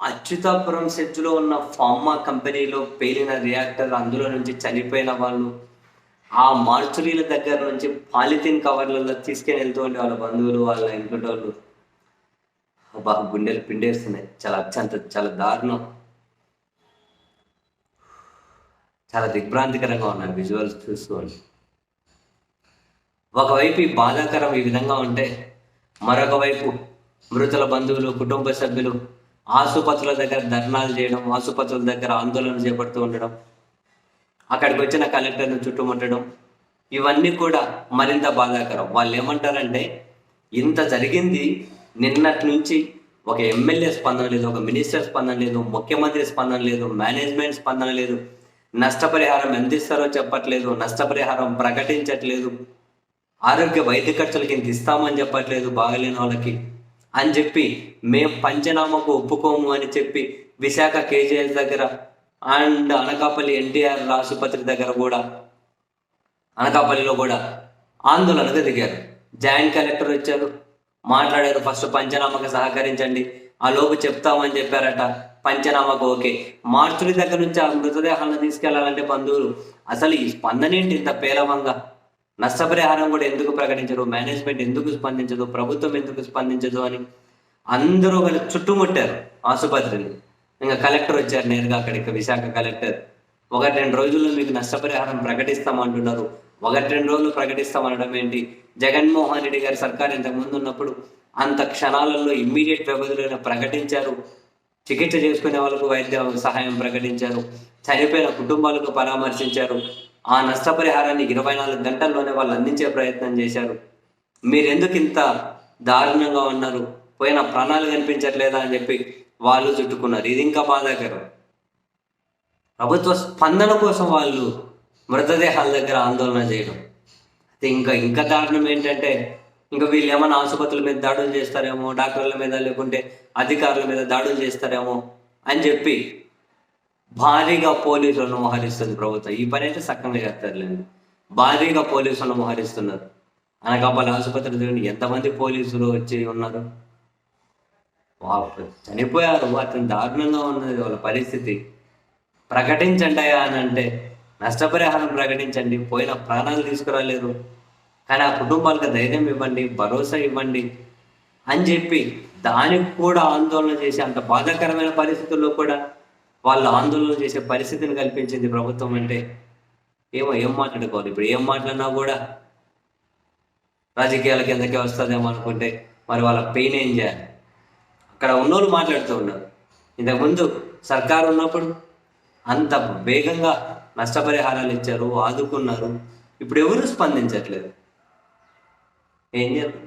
అచ్యుతాపురం సెజ్లో ఉన్న ఫార్మా కంపెనీలో పేలిన రియాక్టర్ అందులో నుంచి చనిపోయిన వాళ్ళు ఆ మార్చురీల దగ్గర నుంచి పాలిథిన్ కవర్లలో తీసుకెళ్ళి వెళ్తూ ఉండే వాళ్ళ బంధువులు వాళ్ళ ఇంట్లో వాళ్ళు బాగా గుండెలు పిండేస్తున్నాయి. చాలా అత్యంత చాలా దారుణం. చాలా దిగ్భ్రాంతికరంగా ఉన్నాయి విజువల్స్ చూసుకోండి. ఒకవైపు ఈ బాధాకరం ఈ విధంగా ఉంటే మరొక వైపు మృతుల బంధువులు కుటుంబ సభ్యులు ఆసుపత్రుల దగ్గర ధర్నాలు చేయడం ఆసుపత్రుల దగ్గర ఆందోళన చేపడుతూ ఉండడం అక్కడికి వచ్చిన కలెక్టర్ను చుట్టుముట్టడం ఇవన్నీ కూడా మరింత బాధాకరం. వాళ్ళు ఏమంటారంటే ఇంత జరిగింది నిన్నటి నుంచి ఒక ఎమ్మెల్యే స్పందన లేదు ఒక మినిస్టర్ స్పందన లేదు ముఖ్యమంత్రి స్పందన లేదు మేనేజ్మెంట్ స్పందన లేదు నష్టపరిహారం ఎంత ఇస్తారో చెప్పట్లేదు నష్టపరిహారం ప్రకటించట్లేదు ఆరోగ్య వైద్య ఖర్చులకి ఇంత ఇస్తామని చెప్పట్లేదు బాగలేని వాళ్ళకి. అని చెప్పి మేము పంచనామాకు ఒప్పుకోము అని చెప్పి విశాఖ కేజీఎల్ దగ్గర అండ్ అనకాపల్లి ఎన్టీఆర్ ఆసుపత్రి దగ్గర కూడా అనకాపల్లిలో కూడా ఆందోళనకు దిగారు. జాయింట్ కలెక్టర్ వచ్చారు మాట్లాడారు ఫస్ట్ పంచనామకు సహకరించండి ఆ లోపు చెప్తామని చెప్పారట పంచనామాకు ఓకే. మార్చుడి దగ్గర నుంచి ఆ మృతదేహాలను తీసుకెళ్ళాలంటే బంధువులు అసలు ఈ స్పందనేంటి ఇంత పేలవంగా? నష్టపరిహారం కూడా ఎందుకు ప్రకటించరు? మేనేజ్మెంట్ ఎందుకు స్పందించదు? ప్రభుత్వం ఎందుకు స్పందించదు అని అందరూ కలిసి చుట్టుముట్టారు ఆసుపత్రిని. ఇంకా కలెక్టర్ వచ్చారు నేరుగా అక్కడికి విశాఖ కలెక్టర్. ఒకటి రెండు రోజుల్లో మీకు నష్టపరిహారం ప్రకటిస్తామంటున్నారు. ఒకటి రెండు రోజులు ప్రకటిస్తామనడం ఏంటి? జగన్మోహన్ రెడ్డి గారి సర్కార్ ఇంతకు ముందు ఉన్నప్పుడు అంత క్షణాలలో ఇమ్మీడియట్ వ్యవధిలో ప్రకటించారు. చికిత్స చేసుకునే వాళ్ళకు వైద్య సహాయం ప్రకటించారు. చనిపోయిన కుటుంబాలకు పరామర్శించారు. ఆ నష్టపరిహారాన్ని ఇరవై నాలుగు గంటల్లోనే వాళ్ళు అందించే ప్రయత్నం చేశారు. మీరెందుకు ఇంత దారుణంగా ఉన్నారు? పోయిన ప్రాణాలు కనిపించట్లేదా అని చెప్పి వాళ్ళు చుట్టుకున్నారు. ఇది ఇంకా బాధాకరం. ప్రభుత్వ స్పందన కోసం వాళ్ళు మృతదేహాల దగ్గర ఆందోళన చేయడం. అయితే ఇంకా ఇంకా దారుణం ఏంటంటే ఇంకా వీళ్ళు ఏమైనా ఆసుపత్రుల మీద దాడులు చేస్తారేమో డాక్టర్ల మీద లేకుంటే అధికారుల మీద దాడులు చేస్తారేమో అని చెప్పి భారీగా పోలీసులను మోహరిస్తుంది ప్రభుత్వం. ఈ పని అయితే సక్కంగా చేస్తారులేండి. భారీగా పోలీసులను మోహరిస్తున్నారు. అనకాపల్లి ఆసుపత్రి దగ్గర ఎంతమంది పోలీసులు వచ్చి ఉన్నారు? వాళ్ళు చనిపోయారు. అతను దారుణంగా ఉన్నది వాళ్ళ పరిస్థితి. ప్రకటించండి అయ్యా అని అంటే నష్టపరిహారం ప్రకటించండి. పోయిన ప్రాణాలు తీసుకురాలేరు కానీ ఆ కుటుంబాలకు ధైర్యం ఇవ్వండి భరోసా ఇవ్వండి అని చెప్పి దానికి కూడా ఆందోళన చేసే అంత బాధాకరమైన పరిస్థితుల్లో కూడా వాళ్ళు ఆందోళన చేసే పరిస్థితిని కల్పించింది ప్రభుత్వం అంటే ఏమో ఏం మాట్లాడుకోవాలి? ఇప్పుడు ఏం మాట్లాడినా కూడా రాజకీయాల కిందకే వస్తుందేమో అనుకుంటే మరి వాళ్ళ పెయిన్ ఏం చేయాలి? అక్కడ ఉన్నోళ్ళు మాట్లాడుతూ ఉన్నారు. ఇంతకుముందు సర్కారు ఉన్నప్పుడు అంత వేగంగా నష్టపరిహారాలు ఇచ్చారు ఆదుకున్నారు. ఇప్పుడు ఎవరు స్పందించట్లేదు? ఏం చేయాలి?